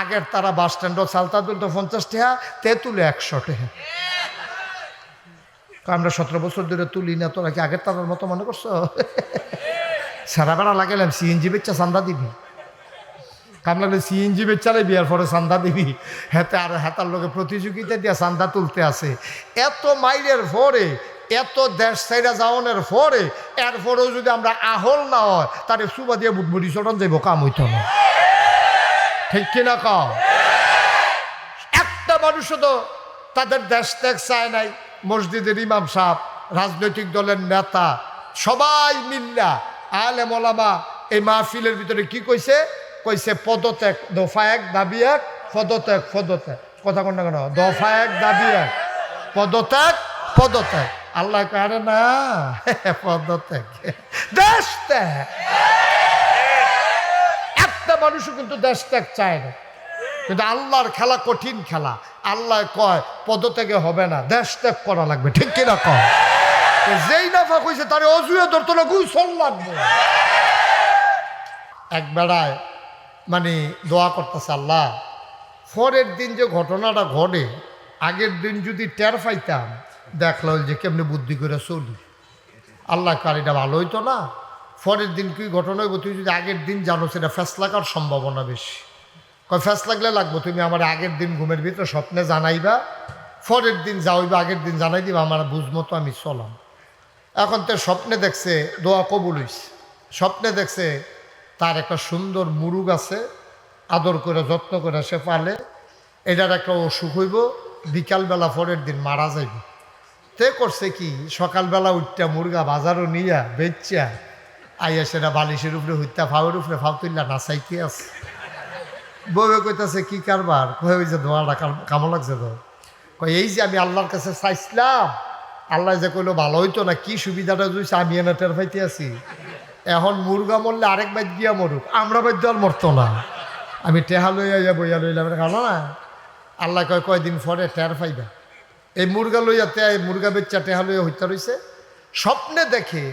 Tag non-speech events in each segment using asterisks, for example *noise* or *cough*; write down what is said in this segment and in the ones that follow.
আগের তারা বাস স্ট্যান্ডও চালতা তুলতো পঞ্চাশ টাকা তে তুলে একশো টাকা আমরা সতেরো বছর ধরে তুলি না, তোরা কি আগের তারার মতো মনে করছ? সারা বেড়া লাগালাম সিএনজি বেচ্চা চান্দা দিবি। কামলালে সিএনজি বেচালে বিয়ার পরে চান্দা দিবি। হেতে আর হেতার লোকে প্রতিযোগিতা দিয়া চান্দা তুলতে আছে। এত মাইলের পরে, এত দেশ সাইরা যাওয়ানোর পরে, এরপরেও যদি আমরা আহল না হয় তাহলে সুবা দিয়ে বুটবুটি চটন যাইব, কাম হইতো না। ঠিক কিনা কম একটা মানুষও তো তাদের দেশ ত্যাগ চায় নাই। মসজিদের ইমাম সাহেব, রাজনৈতিক দলের নেতা, সবাই মিল্লা। আলে মলামা এই মাহফিলের ভিতরে কি কইছে? কইছে, পদত্যাগ দফা এক দাবি এক পদত্যাগ পদত্যাগ। কথা কোন না কেন? দফা এক দাবি এক পদত্যাগ পদত্যাগ। আল্লাহ কারে না, *laughs* পদত্যাগ। দেশ ত্যাগ। মানুষও কিন্তু দেশ ত্যাগ চায় না। কিন্তু আল্লাহর খেলা কঠিন খেলা। আল্লাহ কয়, পদত্যাগে হবে না, দেশ ত্যাগ করা লাগবে। ঠিক কিনা কয়? যেই নাফা কইছে তার অজুয়ে ধরতো না গুসল লাগবে। এক বেড়ায় মানে দোয়া করতেছে আল্লাহ, পরের দিন যে ঘটনাটা ঘটে, আগের দিন যদি টের পাইতাম দেখল যে কেমনি বুদ্ধি করে চলি। আল্লাহ কার এটা ভালো হইতো না। পরের দিন কি ঘটনা হইব? তুই যদি আগের দিন জানো, সেটা ফ্যাস লাগার সম্ভাবনা বেশি। কয়, ফ্যাস লাগলে লাগবো, তুমি আমার আগের দিন ঘুমের ভিতরে স্বপ্নে জানাইবা, পরের দিন যাওইবা আগের দিন জানাই দিবা, আমার বুঝ মতো আমি চলাম। এখন তো স্বপ্নে দেখছে, দোয়া কবুল হইছে। স্বপ্নে দেখছে, তার একটা সুন্দর মুরুগ আছে, আদর করে, যত্ন করে সে পালে, এটার একটা অসুখ হইব, বিকালবেলা পরের দিন মারা যাইব। তে করছে কি, সকালবেলা উঠটা মুরগা বাজারও নিয়া, বেচা আইয়া বালিশের উপরে হইতা ফাউের উপরে ফাউ তুললা নাচাইতে আছে বউয়ে কইতাছে, কি কারবার? কয়ে ওই যে দোয়াটা কামো লাগছে তো। কয়, এই যে আমি আল্লাহর কাছে চাইছিলাম, আল্লাহ যে কইলো ভালো হইতো না, কি সুবিধাটা দিয়েছে আমি এনে টের পাইতে আছি। এখন মুরগা মরলে আরেক বাইর দিয়া মরুক, আমরা বাইর আর মরতো না। আমি টেহা লইয়া যাব ইয়া লইলাম কারণ না? আল্লাহ কয়, কয়দিন পরে টের পাইবা। এই মুরগা লইয়া তে মুরগা বেচ্চা টেহা লইয়া হইতে রইছে। স্বপ্নে দেখে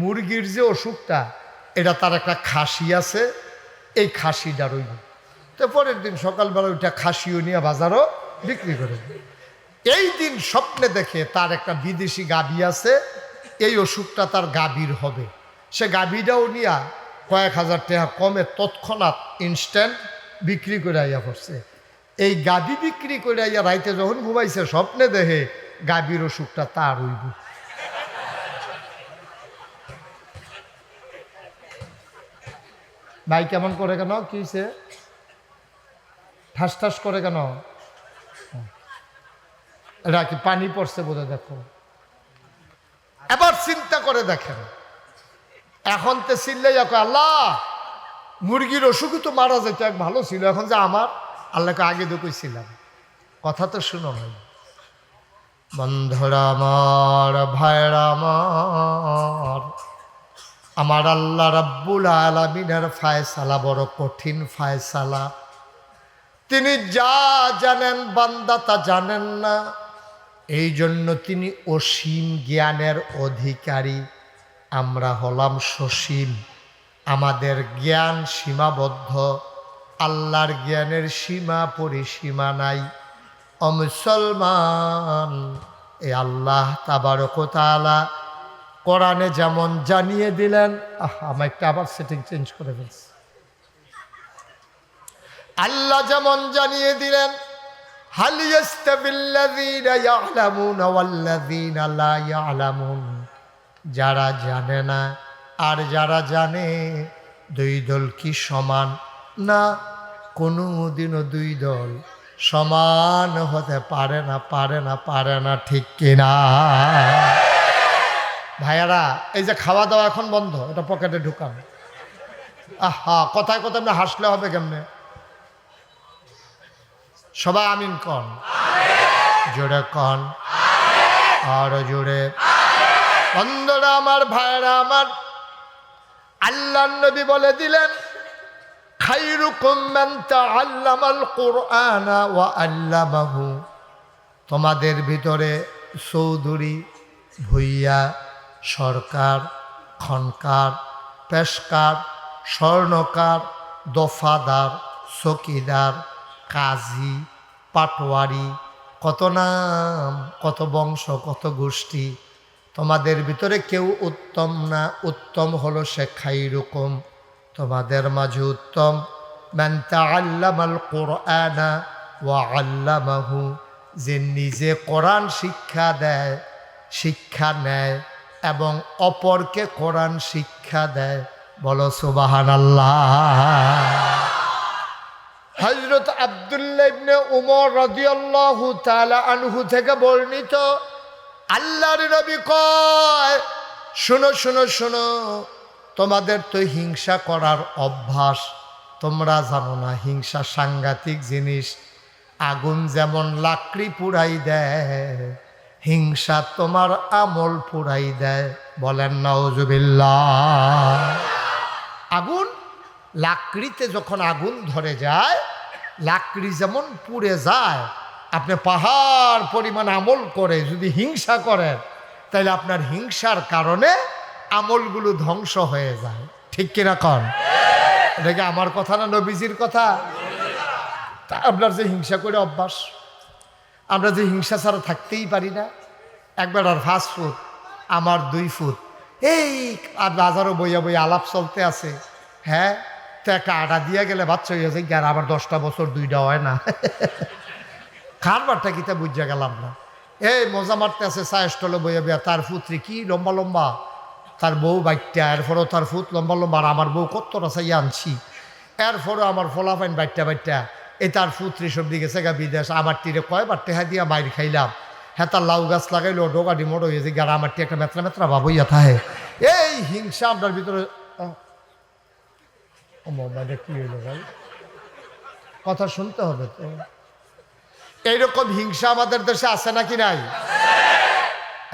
মুরগির যে অসুখটা, এটা তার একটা খাসি আছে, এই খাসিটা রইব তো পরের দিন সকালবেলা ওইটা খাসিও নিয়ে বাজারও বিক্রি করে এই দিন স্বপ্নে দেখে তার একটা বিদেশি গাবি আছে, এই অসুখটা তার গাভীর হবে। সে গাভীটাও নিয়া কয়েক হাজার টাকা কমে তৎক্ষণাৎ ইনস্ট্যান্ট বিক্রি করে আইয়া পড়ছে। এই গাভী বিক্রি করে আইয়া রাইতে যখন ঘুমাইছে, স্বপ্নে দেখে গাভীর অসুখটা তার হইব ভাই কেমন করে কেন? কি হয়েছে ঠাস ঠাস করে কেন? এটা কি পানি পড়ছে বোধহয় দেখো। এবার চিন্তা করে দেখেন। এখন তো চিল্লাই আল্লাহ, মুরগির অসুখই তো মারা যেত, এক ভালো ছিল, এখন যে আমার, আল্লাহকে আগে তো কইছিলাম। কথা তো শুনো ভাই। বন্ধুরা আমার ভাইরা আমার আমার আল্লাহ রাব্বুল আলমিনের ফায়সালা বড় কঠিন ফায়সালা। তিনি যা জানেন বান্দা তা জানেন না। এই জন্য তিনি অসীম জ্ঞানের অধিকারী। আমরা হলাম সসীম। আমাদের জ্ঞান সীমাবদ্ধ। আল্লাহর জ্ঞানের সীমা পরিসীমা নাই। অমুসলমান এ আল্লাহ তাবারকতালা কোরআনে যেমন জানিয়ে দিলেন আমার একটা আবার সেটিং চেঞ্জ করে ফেলছি। আল্লাহ যেমন জানিয়ে দিলেন যারা জানে না, আর যারা জানে, দুই দল কি সমান? না কোনো দিনও দুই দল সমান হতে পারে না পারে না পারে না, ঠিক কিনা? ভাইয়ারা, এই যে খাওয়া দাওয়া এখন বন্ধ, এটা পকেটে ঢুকান। আহা, কথায় কথায় আপনি হাসলে হবে কেমনে? সবাই আমিন কন। জোরে কন। আরও জোরে। বন্ধুরা আমার ভাইরা আমার, আল্লাহ নবী বলে দিলেন ওয়া তোমাদের ভিতরে চৌধুরী ভুইয়া সরকার, খনকার, পেশকার, স্বর্ণকার, দফাদার, চকিদার, কাজী, পাটোয়ারি, কত নাম, কত বংশ, কত গোষ্ঠী। তোমাদের ভিতরে কেউ উত্তম না, উত্তম হলো সে খাইরকম তোমাদের মাঝে উত্তম। মান্তা আল্লামাল কোরআনা ওয়া আল্লামাহু, যে নিজে কোরআন শিক্ষা দেয়, শিক্ষা নেয়। এবং অপরকে কোরআন শিক্ষা দেয়। বলো সুবাহান আল্লাহ হজরত আবদুল্লাহ ইবনে উমর রাদিয়াল্লাহু তাআলা আনহু থেকে বর্ণিত, আল্লাহর নবী কয়, শোনো শোনো শোনো, তোমাদের তো হিংসা করার অভ্যাস। তোমরা জানো না, হিংসা সাংঘাতিক জিনিস। আগুন যেমন লাকড়ি পুড়াই দেয় হিংসা তোমার আমল পুড়াই দেয়। বলেন নওজুবিল্লাহ আগুন, লাকড়িতে যখন আগুন ধরে যায়, লাকড়ি যেমন পুড়ে যায়, আপনি পাহাড় পরিমাণ আমল করে যদি হিংসা করেন, তাহলে আপনার হিংসার কারণে আমলগুলো ধ্বংস হয়ে যায়। ঠিক কন? এটা কি আমার কথা না নবীজির কথা? তা আপনার যে হিংসা করে অভ্যাস। আমরা যে হিংসা ছাড়া থাকতেই পারি না, একবার আর ফাস্ট ফুড আমার দুই ফুট এই, আর বাজারও বইয়া বইয়া আলাপ চলতে আছে। হ্যাঁ তো একটা আটা দিয়ে গেলে বাচ্চা হয়ে যায়, আর আবার দশটা বছর দুইটা হয় না। খারবারটা কিতা বুঝা গেলাম না। এই, মজা মারতে আছে চা স্টলে বইয়া বইয়া। তার ফুত্রি কি লম্বা লম্বা? তার বউ বাইটটা, এরপরেও তার ফুট লম্বা লম্বা। আর আমার বউ কতটা চাইয়া আনছি। এরপরেও আমার ফলাফাইন বাইটটা বাইটটা। এই তার ফুত্রি সব দিকে সেগা বিদেশ। আমার তীরে কয়বার টেহা দিয়া মাইর খাইলাম। হ্যাঁ তার লাউ গাছ লাগাইলো ডোগাডি মোড় হয়েছে গিয়ে আমার একটা মেত্রা মেত্রা বাবইয়া থাহে। এই হিংসা আপনার ভিতরে কি হইল ভাই? কথা শুনতে হবে তো। এইরকম হিংসা আমাদের দেশে আছে নাকি নাই?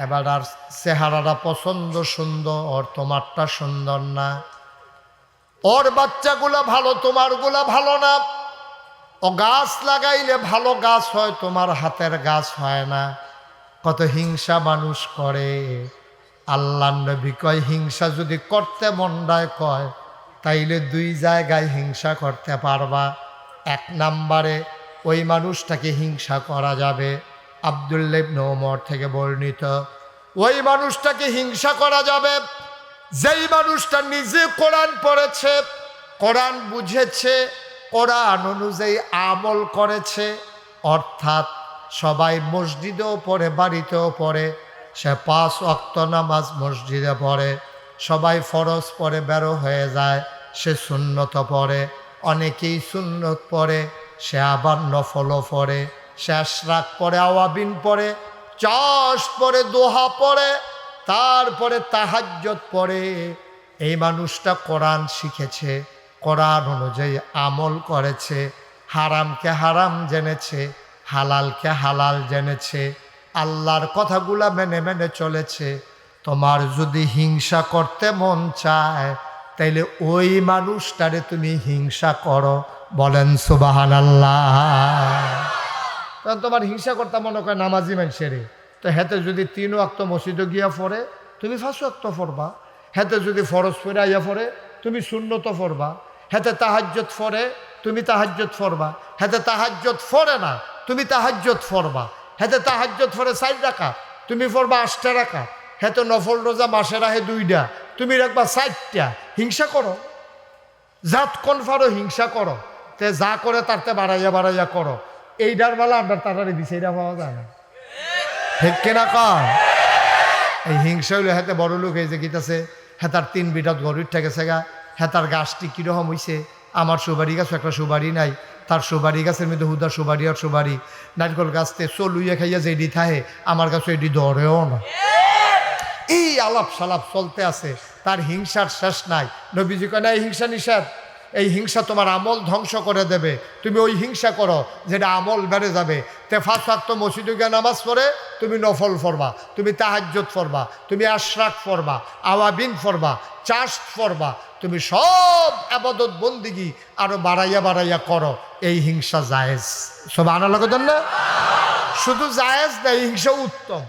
এবার আর চেহারাটা পছন্দ সুন্দর, ওর তোমারটা সুন্দর না। ওর বাচ্চাগুলা ভালো, তোমারগুলা ভালো না। ও গাছ লাগাইলে ভালো গাছ হয়, তোমার হাতের গাছ হয় না। কত হিংসা মানুষ করে। আল্লাহ নবী কয়, হিংসা যদি করতে মন্ডায় কয়, তাইলে দুই জায়গায় হিংসা করতে পারবা। এক নাম্বারে ওই মানুষটাকে হিংসা করা যাবে। আবদুল্লেব নৌমর থেকে বর্ণিত, ওই মানুষটাকে হিংসা করা যাবে। যেই মানুষটা নিজে কোরআন পড়েছে, কোরআন বুঝেছে কোরআন অনুযায়ী আমল করেছে, অর্থাৎ সবাই মসজিদেও পড়ে, বাড়িতেও পড়ে, সে পাঁচ অক্ত নামাজ মসজিদে পড়ে, সবাই ফরজ পরে বেরো হয়ে যায়, সে সুন্নত পড়ে, অনেকেই সুন্নত পড়ে, সে আবার নফলও পড়ে, সে আশরাক পরে আওয়াবিন পড়ে, চাষ পরে দোহা পড়ে, তারপরে তাহাজ্জত পড়ে। এই মানুষটা কোরআন শিখেছে কোরআন অনুযায়ী আমল করেছে, হারামকে হারাম জেনেছে, হালালকে হালাল জেনেছে, আল্লাহর কথাগুলা মেনে মেনে চলেছে। তোমার যদি হিংসা করতে মন চায়, তাইলে ওই মানুষটারে তুমি হিংসা করো, বলেন সুবাহান আল্লাহ তখন তোমার হিংসা করতে মনে করে নামাজি মানুষেরে তো হেতে যদি তিন অক্ত মসজিদে গিয়া পড়ে, তুমি ফাঁসু অক্ত পড়বা। হেতে যদি ফরজ পড়ে আইয়া পড়ে, তুমি শূন্যত পড়বা। হেতে তাহাজ্জত ফরে, তুমি তাহাজ্জত ফরবা। হেতে তাহাজ্জত ফরে না, তুমি তাহাজ্জত ফরবা। হেতে তাহাজ্জত ফরে চার রাখা তুমি ফরবা আটটা রাখা হেতে নফল রোজা মাসে রাখে দুইটা তুমি রাখবা চারটা। হিংসা করো। জাত কোন ফারো হিংসা করো। তে যা করে তারতে বাড়াইয়া বাড়াইয়া করো। এইটার বেলা আমরা তাড়াতাড়ি বিষয়টা পাওয়া যায় না। ঠিক কিনা কন? এই হিংসা হইলে হাতে বড় লোক এই যে গীতাছে হেতার তিন বিটাত গরুর ঠেকেছে গা। হেতার গাছটি কীরকম হইছে? আমার সুবারি গাছ একটা সুবারি নাই। তার সুবারি গাছের মধ্যে হুদা সুবারি আর সুবারি নারকল গাছতে চলুইয়া খাইয়া যে এডি থাহে, আমার কাছে এডি ধরেও না। এই আলাপ সালাপ চলতে আছে, তার হিংসার শেষ নাই। নবীজি কয়, না, এই হিংসা নিষেধ। এই হিংসা তোমার আমল ধ্বংস করে দেবে। তুমি ওই হিংসা করো যেটা আমল বেড়ে যাবে। তেফাত ফাক্ত মসজিদে গিয়ে নামাজ পড়ে তুমি নফল ফরবা তুমি তাহাজ্জত ফরবা তুমি আশরাক ফরবা আওয়াবিন ফরবা চাষ ফরবা তুমি সব আবাদত বন্দিগি আরও বাড়াইয়া বাড়াইয়া করো। এই হিংসা জায়েজ। সব আনা লাগতেন না শুধু জায়েজ না, এই হিংসা উত্তম।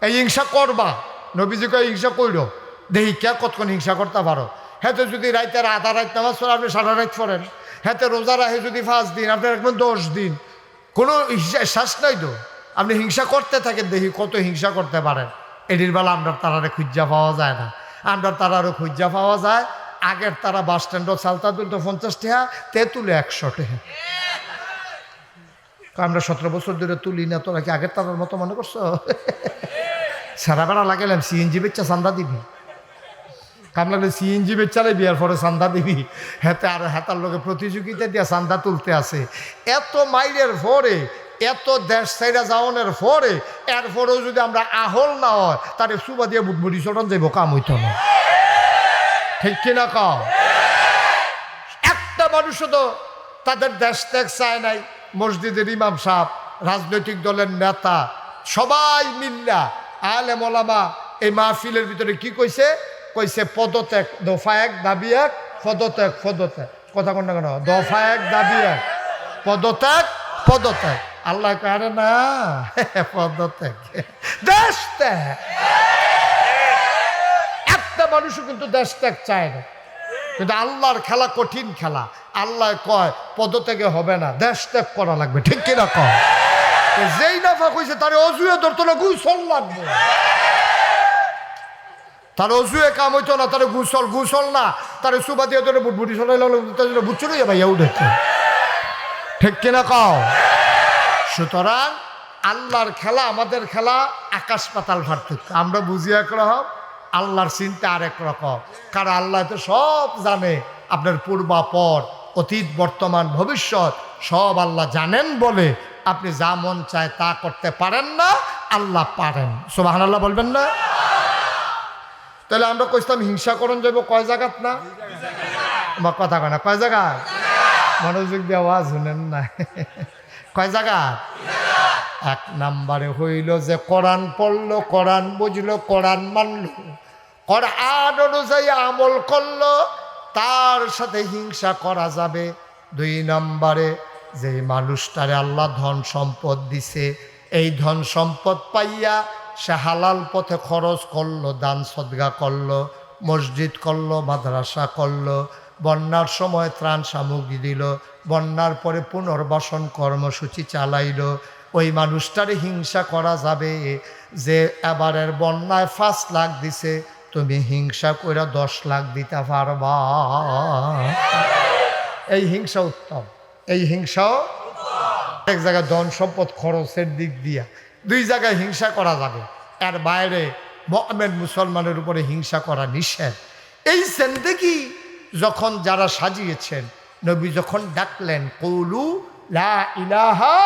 এই হিংসা করবা। নবীজিকে হিংসা কইর। দেখি কে কতক্ষণ হিংসা করতে পারো? হ্যাঁ যদি রাইতের আধা রাত নামাজ পড়ে, আপনি সারা রাত পড়েন। হাতে রোজা রাখে যদি পাঁচ দিন, আপনি রাখবেন দশ দিন। কোনো হিংসা- শ্বাস নাই তো? আপনি হিংসা করতে থাকেন, দেখি কত হিংসা করতে পারেন। এটির বেলা আমরা তারারে খুঁজা পাওয়া যায় না। আমরা তারারও খুঁজা পাওয়া যায়, আগের তারা বাস স্ট্যান্ডও চালতা তুলতো পঞ্চাশ টাকা তেঁতুলে একশো টাকা আমরা সতেরো বছর ধরে তুলি না, তোরা কি আগের তারার মতো মনে করছ? সারা বেড়া লাগালাম সিএনজি বেচ্চা চান্দা দিবি। কামলালে সিএনজি বেচালে বিয়ার পরে চান্দা দিবি। হেতে আর হেতার লোকে প্রতিযোগিতা দিয়া চান্দা তুলতে আসে এত মাইলের পরে এত দেশ সাইরা যাওয়ানের পরে, এরপরেও যদি আমরা আহল না হয় তারে সুবা দিয়ে বুটবুটি চটন যাইব, কাম হইতো না। ঠিক কিনা কাম একটা মানুষও তো তাদের দেশ ত্যাগ চায় নাই, মসজিদের ইমাম সাহেব, রাজনৈতিক দলের নেতা, সবাই মিল্লা আলে মলামা এই মাহফিলের ভিতরে কি কইছে? কইছে পদত্যাগ, দফা এক, দাবি এক, পদত্যাগ পদত্যাগ। কথা কোন না কেন? দফা এক, দাবি এক। পদত্যাগ পদত্যাগ। আল্লাহ কারে না, পদত্যাগ। দেশ ত্যাগ। একটা মানুষও কিন্তু দেশ ত্যাগ চায় না। কিন্তু আল্লাহর খেলা কঠিন খেলা। আল্লাহ কয়, পদত্যাগে হবে না, দেশ ত্যাগ করা লাগবে। ঠিক কিনা কয়? যেই নাফা কইছে তার অজুয়ে ধরতো না, গুসল লাগবে। তার অজুয়ে কাম হইতো না, তার গুসল গুসল না। তার সুবা দিয়ে ধরে বুটবুটি সরাই বুঝছ না ভাইয়া উঠেছে ঠিক কিনা কও? সুতরাং আল্লাহর খেলা আমাদের খেলা আকাশ পাতাল পার্থক্য আমরা বুঝি একরকম, আল্লাহর চিন্তা আরেক রকম। কারণ আল্লাহ তো সব জানে, আপনার পূর্বাপর অতীত, বর্তমান, ভবিষ্যৎ, সব আল্লাহ জানেন বলে। আপনি যা মন চায় তা করতে পারেন না, আল্লাহ পারেন। সোবাহান আল্লাহ বলবেন না? তাহলে আমরা কইতাম হিংসা করণ যাব কয় জায়গাত না? কথা কয় না, কয় জায়গায় মনোযোগ দিয়ে আওয়াজ শুনেন না কয় জায়গা? এক নাম্বারে হইল যে কোরআন পড়ল, কোরআন বুঝলো, কোরআন মানলো। কোরআন অনুযায়ী আমল করল, তার সাথে হিংসা করা যাবে। দুই নম্বরে যে মানুষটারে আল্লাহ ধন সম্পদ দিছে, এই ধন সম্পদ পাইয়া সে হালাল পথে খরচ করল, দান সদগা করল, মসজিদ করল, মাদ্রাসা করল বন্যার সময় ত্রাণ সামগ্রী দিল, বন্যার পরে পুনর্বাসন কর্মসূচি চালাইলো। ওই মানুষটারে হিংসা করা যাবে যে, এবারের বন্যায় পাঁচ লাখ দিছে, তুমি হিংসা করে দশ লাখ দিতে পারবা। এই হিংসা উত্তম। এই হিংসাও এক জায়গায় ধন সম্পদ খরচের দিক দিয়া, দুই জায়গায় হিংসা করা যাবে। এর বাইরে মোহামেদ মুসলমানের উপরে হিংসা করা নিষেধ। এই সেন্দেকি যখন যারা সাজিয়েছেন, নবী যখন ডাকলেন, কৌলু লা ইলাহা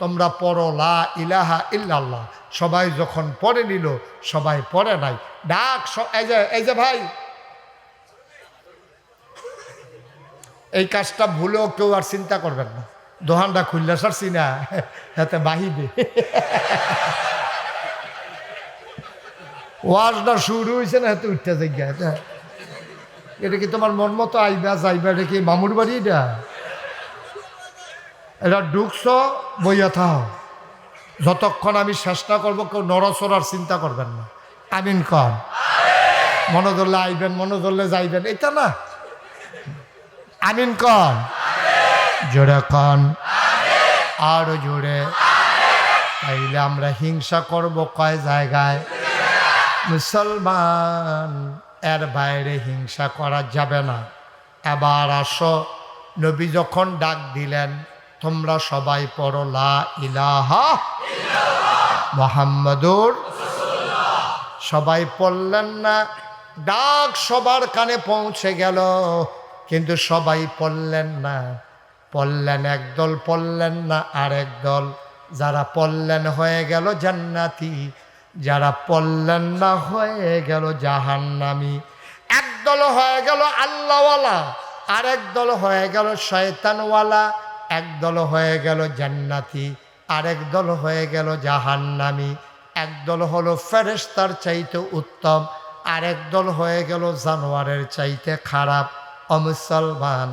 তোমরা পড়ো লা ইলাহা ইল্লাল্লাহ। সবাই যখন পড়ে নিল, সবাই পড়ে নাই। ডাক এই যে ভাই। এই কাজটা ভুলেও কেউ আর চিন্তা করবেন না। দোহানটা খুললে সারছি না হাতে বাহিবে। ওয়াজটা শুরু হয়েছে না, হাতে উঠতে জায়গা এটা কি তোমার মন মতো আইবা যাইবা? এটা কি মামুর বাড়ি এটা? এটা ঢুকছ বইয়া থাও। যতক্ষণ আমি চেষ্টা করব কেউ নড়চড়ার চিন্তা করবেন না। আমিন কন। মনে ধরলে আইবেন মনে ধরলে যাইবেন এটা না। আমিন কন। জোরে কন। আরও জোরে। তাইলে আমরা হিংসা করব কয় জায়গায়। মুসলমান। এর বাইরে হিংসা করা যাবে না। এবার আসো, নবী যখন ডাক দিলেন, তোমরা সবাই পড়ো লা ইলাহা মোহাম্মদুর সবাই পড়লেন না, ডাক সবার কানে পৌঁছে গেল, কিন্তু সবাই পড়লেন না। পড়লেন একদল, পড়লেন না আর দল। যারা পড়লেন হয়ে গেল জান্নাতি। যারা পড়লেন না হয়ে গেল জাহান্নামি, একদল হয়ে গেল আল্লাহওয়ালা আর দল হয়ে গেল শয়তানওয়ালা, একদল হয়ে গেল জান্নাতি, আরেক দল হয়ে গেল জাহান্নামি। একদল হলো ফেরেস্তার চাইতে উত্তম, আরেক দল হয়ে গেল জানোয়ারের চাইতে খারাপ। অমুসলমান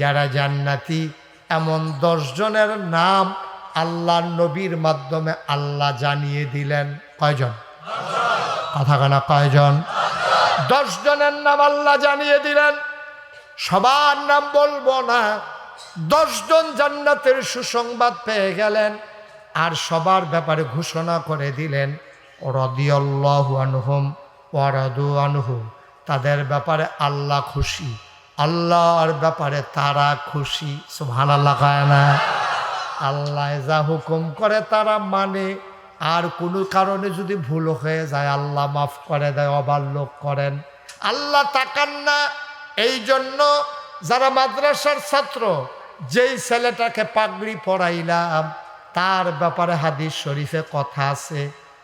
যারা জান্নাতি, এমন দশজনের নাম আল্লাহ নবীর মাধ্যমে আল্লাহ জানিয়ে দিলেন। কয়জন? কথা কানা কয়জন? দশ জনের নাম আল্লাহ জানিয়ে দিলেন। সবার নাম বলব না। দশজন জান্নাতের সুসংবাদ পেয়ে গেলেন আর সবার ব্যাপারে ঘোষণা করে দিলেন। রদিয়াল্লাহু আনহুম ওয়ারাদু আনহু। তাদের ব্যাপারে আল্লাহ খুশি। আল্লাহর ব্যাপারে তারা খুশি। সুবহান আল্লাহ না? আল্লাহ যা হুকুম করে তারা মানে। আর কোনো কারণে যদি ভুল হয়ে যায়, আল্লাহ মাফ করে দেয় অবাল্যক করেন। আল্লাহ তাকান না এই জন্য যারা মাদ্রাসার ছাত্র, যেই ছেলেটাকে পাগড়ি পড়াইলাম তার ব্যাপারে হাদিস শরীফে কথা আছে,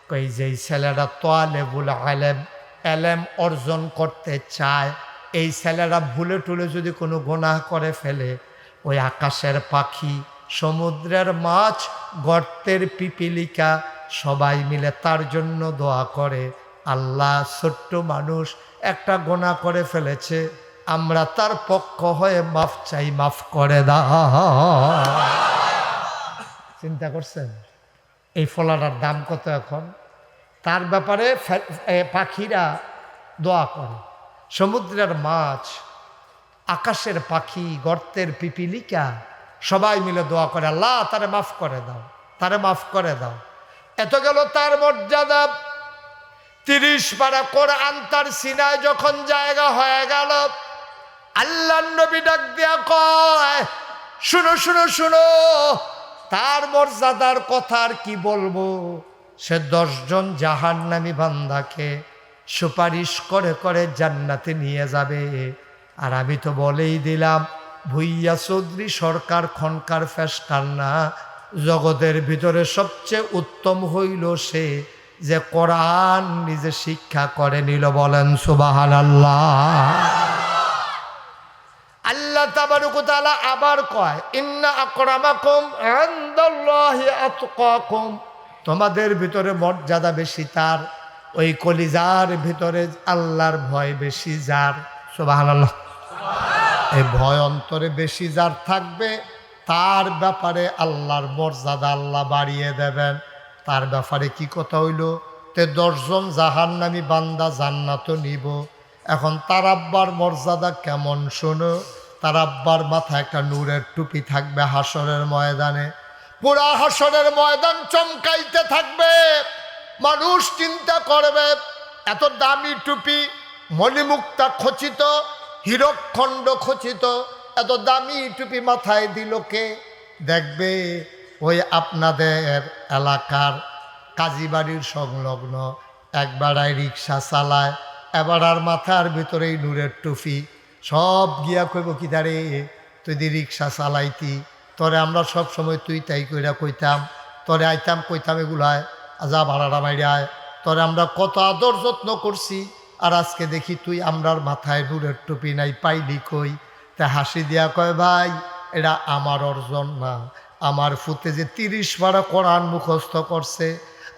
কই যেই ছেলেটা তোয়ালেবুল আলেম, এলেম অর্জন করতে চায়, এই ছেলেরা ভুলে টুলে যদি কোনো গোনাহ করে ফেলে, ওই আকাশের পাখি সমুদ্রের মাছ, গর্তের পিপিলিকা, সবাই মিলে তার জন্য দোয়া করে। আল্লাহ ছোট্ট মানুষ একটা গোনা করে ফেলেছে। আমরা তার পক্ষ হয়ে মাফ চাই, মাফ করে দাও। চিন্তা করছেন? এই ফলাটার দাম কত এখন? তার ব্যাপারে পাখিরা দোয়া করে। সমুদ্রের মাছ, আকাশের পাখি, গর্তের পিপিলিকা সবাই মিলে দোয়া করে, আল্লাহ, তারে মাফ করে দাও, তারে মাফ করে দাও। এত গেল তার মর্যাদা। তিরিশ পারা কোরআন তার সিনায় যখন জায়গা হয়ে গেল, আল্লাহ নবী ডাক দিয়া কয়, শুনো শুনো শুনো, তার মর্যাদার কথা আর কি বলব? সে দশজন জাহান নামি বান্দাকে সুপারিশ করে করে জান্নাতে নিয়ে যাবে। আর আমি তো বলেই দিলাম ভুইয়া চৌধুরী সরকার খনকার ফেসকার না, জগতের ভিতরে সবচেয়ে উত্তম হইল সে যে কোরআন নিজে শিক্ষা করে নিল বলেন সুবাহান আল্লাহ আল্লাহ তাবারুকুতালা আবার কয়, ইন্না আকরামাকুম আতকাকুম। তোমাদের ভিতরে মর্যাদা বেশি তার, ওই কলিজার ভিতরে আল্লাহর ভয় বেশি যার। সুবহানাল্লাহ। এই ভয় অন্তরে বেশি যার থাকবে, তার ব্যাপারে আল্লাহর মর্যাদা আল্লাহ বাড়িয়ে দেবেন। তার ব্যাপারে কি কথা হইল? তে দশজন জাহান্নামী বান্দা জান্নাত নিব। এখন তার আব্বার মর্যাদা কেমন শোনো? তার আব্বার মাথায় একটা নূরের টুপি থাকবে হাসরের ময়দানে। পুরা হাসরের ময়দান চমকাইতে থাকবে। মানুষ চিন্তা করবে, এত দামি টুপি, মণিমুক্তা খচিত হীরকখণ্ড খচিত, এত দামি টুপি মাথায় দিল কে? দেখবে ওই আপনাদের এলাকার কাজীবাড়ির সংলগ্ন একবারায় রিক্সা চালায় এবার আর মাথার ভিতরেই নূরের টুপি। সব গিয়া কইব, কি দাঁড়ে তুই দি রিক্সা চালাইতি? তরে আমরা সব সময় তুই তাই কইরা কইতাম, তরে আইতাম কইতাম এগুলায় যা ভাড়াটা মাইরায় তরে আমরা কত আদর যত্ন করছি আর আজকে দেখি তুই আমরার মাথায় নূরের টুপি নাই, পাইলি কই? তা হাসি দিয়া কয়, ভাই এটা আমার অর্জন না। আমার ফুতে যে তিরিশ বারা কোরআন মুখস্থ করছে,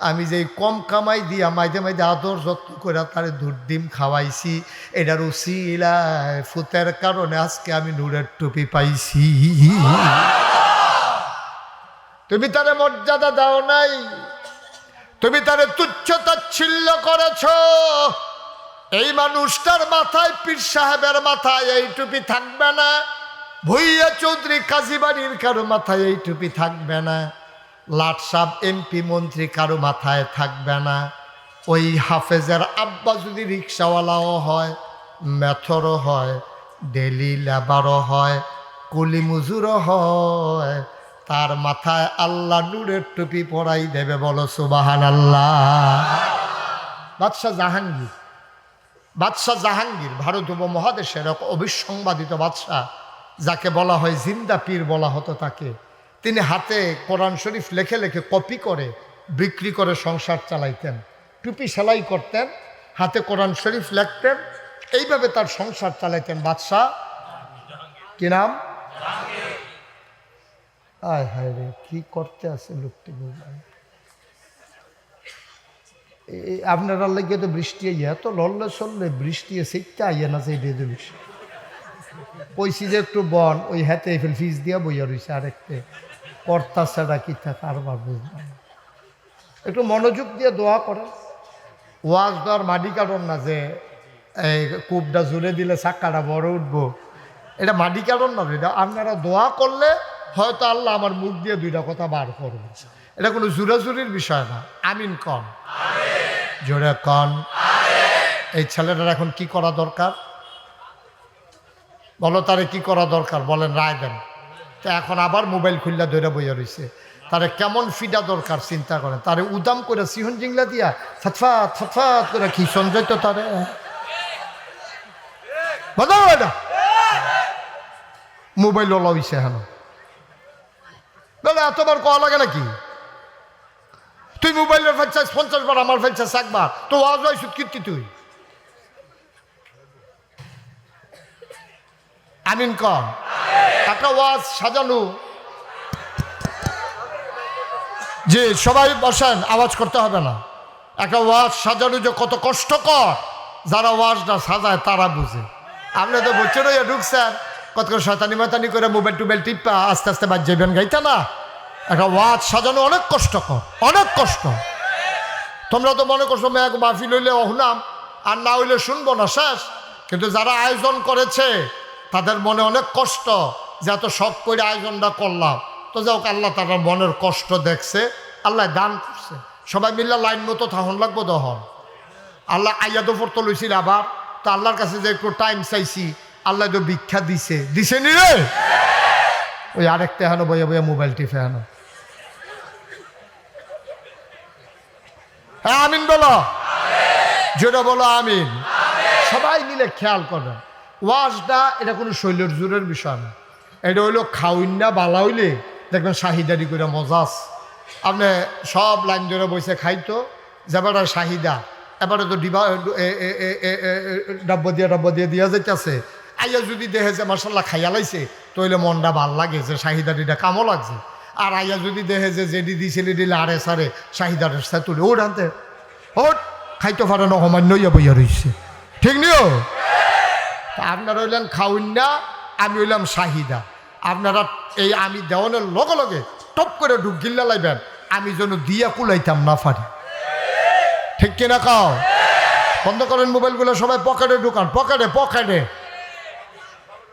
আমি যে কম কামাই দিয়া মাইদে মাইদে আদর যত্ন করে তারে দুধ, ডিম খাওয়াইছি, এটার উসিলায় ফুতের কারণে আজকে আমি নূরের টুপি পাইছি। তুমি তারে মর্যাদা দাও নাই, তুমি তারে তুচ্ছ তাচ্ছিল্য করেছ। এই মানুষটার মাথায় পীর সাহেবের মাথায় এই টুপি থাকবে না। ভুইয়া চৌধুরী কাজীবাড়ির কারও মাথায় এই টুপি থাকবে না। লাট সাহ এমপি, মন্ত্রী কারও মাথায় থাকবে না। ওই হাফেজের আব্বা যদি রিক্সাওয়ালাও হয়, মেথরও হয়, ডেলি লেবারও হয়, কুলি মজুরও হয়, তার মাথায় আল্লাহ নূরের টুপি পরাই দেবে বলো সুবাহান আল্লাহ বাদশাহ জাহাঙ্গীর। বাদশাহ জাহাঙ্গীর ভারত উপমহাদেশের এক অবিসংবাদিত বাদশাহ যাকে বলা হয় জিন্দা পীর বলা হতো তাকে। তিনি হাতে কোরআন শরীফ লেখে লেখে কপি করে বিক্রি করে সংসার চালাইতেন টুপি সেলাই করতেন হাতে কোরআন শরীফ লিখতেন এইভাবে তার সংসার চালাইতেন বাদশাহ। কি নাম? আয় হায় রে কি করতে আছে লোকটি আপনারা লেগে তো বৃষ্টি আইয়া, তো লড়লে সরলে বৃষ্টি সেটা আইয়া না সেই দিয়ে দিলিস কইছি যে একটু বন, ওই হাতে ফেল ফিস দিয়া বইয়া রয়েছে আরেকটে। কর্তা ছাড়া কি থাকে, আর বুঝলাম একটু মনোযোগ দিয়ে দোয়া করেন। ওয়াজ দেওয়ার মাটি কাটন না যে, এই কূপটা জুড়ে দিলে চাক্কাটা বড় উঠবো। এটা মাটি কারণ না এটা আপনারা দোয়া করলে হয়তো আল্লাহ আমার মুখ দিয়ে দুইটা কথা বার করবে এটা কোনো জুরাজুরির বিষয় না। আমিন কন জোরে কন। এই ছেলেটার এখন কি করা দরকার? বলো তারে কি করা দরকার? বলেন, রায় দেন। তো এখন আবার মোবাইল খুললা ধরে বইয়া রয়েছে তারে কেমন ফিডা দরকার, চিন্তা করেন। তারে উদাম করে সিহন জিংলা দিয়া থতফাত থতফাত করে কি সঞ্জয় তো তারে? বাজাও এটা। মোবাইল ওলা হইছে দাদা, এতবার কয়া লাগে নাকি? তুই মোবাইলের ফেলছিস, পঞ্চাশ বার আমার ফেলছিস একবার। তো আজ হয়েছিস কীর্তি তুই। আমিন কন একটা ওয়াজ সাজানো। যে সবাই বসেন, আওয়াজ করতে হবে না। একটা ওয়াজ সাজানো যে কত কষ্টকর। যারা ওয়াজটা সাজায়, তারা বুঝে। আপনি তো হইয়া ঢুকছেন। কত করে শয়তানি মাতানি করে মোবাইল টোবাইল টিপা, আস্তে আস্তে বাদ যাবেন গাইতে না? একটা ওয়াজ সাজানো অনেক কষ্টকর, অনেক কষ্ট তোমরা তো মনে করছ মেঘ মাহফিল হইলে অহনাম, আর না হইলে শুনব না, শেষ। কিন্তু যারা আয়োজন করেছে, তাদের মনে অনেক কষ্ট যে এত শখ করে আয়োজনটা করলাম। তো যাও আল্লাহ তারা মনের কষ্ট দেখছে, আল্লাহ দান করছে। সবাই মিললে লাইন মতো থাহন লাগবো দহন। আল্লাহ আইয়া তো পড়তো লইছিল আবার। তো আল্লাহর কাছে যে একটু টাইম চাইছি, আল্লাহ তো ভিক্ষা দিছে। দিছে নি রে? ওই আরেকটা হেন বইয়া বইয়া মোবাইল টিপে হেন। হ্যাঁ আমিন বলো। যেটা বলো, আমিন। সবাই মিলে খেয়াল করবেন ওয়াজটা এটা কোনো শৈলের জোরের বিষয় না। এটা হইল খাউইন্না বালা হইলে দেখবেন শাহিদারি করে মজা আছে। আপনি সব লাইন ধরে বসে খাইতো যেবারে শাহিদা এবারে তো ডিবা ডাব্বা দিয়ে ডাব্বা দিয়ে, দিয়া যাইতেছে। আইয়া যদি দেখে যে মার্শাল্লাহ খাইয়া লাইছে তইলে মনটা ভালো লাগে যে শাহিদারিটা কামও লাগছে। আর আইয়া যদি দেখে যে যেডি দিছিলে দিলে আরে সারে শাহিদারের সাথে তুলে ওট আনতে। ওট খাইতে পারে না সমান্য ইয়া বইয়া রইছে। ঠিক নিও? আপনারা হইলেন খাউন্না, আমি হইলাম শাহিদা। আপনারা এই আমি দেওয়ানের লগে লগে টপ করে ঢুক গিল্লা লাইবেন, আমি যেন দিয়া কুলাইতাম না পারি ঠিক কিনা কাও? বন্ধ করেন মোবাইলগুলো, সবাই পকেটে ঢুকান, পকেটে পকেটে।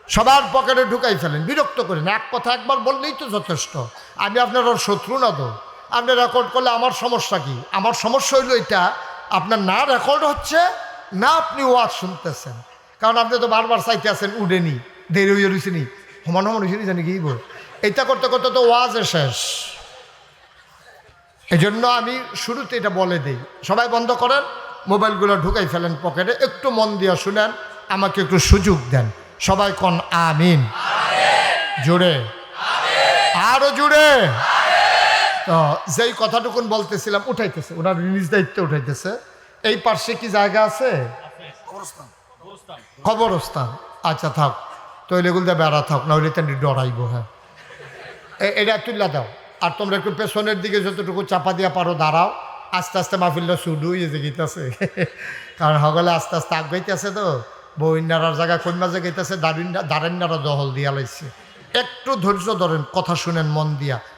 সবার পকেটে ঢুকাই ফেলেন, বিরক্ত করেন। এক কথা একবার বললেই তো যথেষ্ট। আমি আপনার ওর শত্রু না তো। আপনি রেকর্ড করলে আমার সমস্যা কি? আমার সমস্যা হইল এটা, আপনার না রেকর্ড হচ্ছে, না আপনি ওয়াজ শুনতেছেন। কারণ আপনি তো বারবার চাইতে আছেন, উডেনি, দেরি হয়ে রয়েছে নি। সমান সমান জানি কি বল এটা করতে করতে তো ওয়াজে শেষ। এই জন্য আমি শুরুতে এটা বলে দিই। সবাই বন্ধ করেন, মোবাইলগুলো ঢুকাই ফেলেন পকেটে, একটু মন দিয়ে শুনেন, আমাকে একটু সুযোগ দেন। সবাই কন আমিন? জুড়ে। আরও জুড়ে। যেই কথাটুকুন বলতেছিলাম উঠাইতেছে। ওনার নিজ দায়িত্বে উঠাইতেছে। এই পার্শ্বে কি জায়গা আছে? কবরস্থান আচ্ছা থাক। তৈলে গুলতে বেড়া থাক না হইলে তেমনি ডরাইব হ্যাঁ। এটা তুল্লা দাও। আর তোমরা একটু পেছনের দিকে যতটুকু চাপা দিয়া পারো দাঁড়াও। আস্তে আস্তে মাহফিলটা শুরু হয়ে যে গীতাছে কারণ হগলে আস্তে আস্তে আগ গাইতেছে তো। বইনারার জায়গা কন্যা যে গেতেছে দারেন্ডারা দহল দিয়া লাইছে। একটু ধৈর্য ধরেন, কথা শুনেন, মন দিয়া।